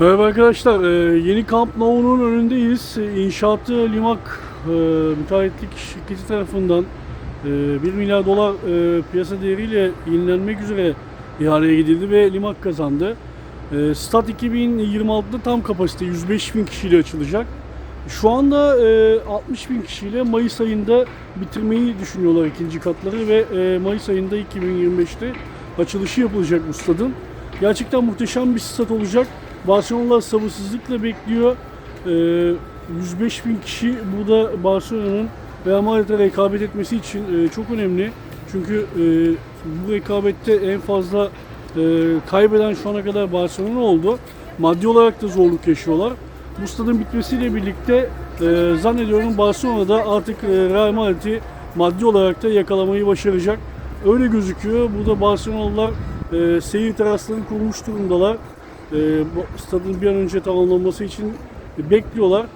Merhaba arkadaşlar, e, yeni Camp Nou'nun önündeyiz. E, İnşaatı Limak e, müteahhitlik şirketi tarafından e, 1 milyar dolar piyasa değeriyle yenilenmek üzere ihaleye gidildi ve Limak kazandı. Stat 2026'da tam kapasite 105 bin kişiyle açılacak. Şu anda e, 60 bin kişiyle Mayıs ayında bitirmeyi düşünüyorlar ikinci katları ve Mayıs ayında 2025'te açılışı yapılacak bu stadın. Gerçekten muhteşem bir stat olacak. Barcelonalılar sabırsızlıkla bekliyor. Ee, 105 bin kişi burada Barcelona'nın Real Madrid'e rekabet etmesi için e, çok önemli. Çünkü e, bu rekabette en fazla e, kaybeden şu ana kadar Barcelona oldu. Maddi olarak da zorluk yaşıyorlar. Bu stadın bitmesiyle birlikte e, zannediyorum Barcelona'da artık e, Real Madrid'i maddi olarak da yakalamayı başaracak. Öyle gözüküyor. Burada Barcelonalılar e, seyir teraslarını kurmuş durumdalar. E, bu stadın bir an önce tamamlanması için bekliyorlar.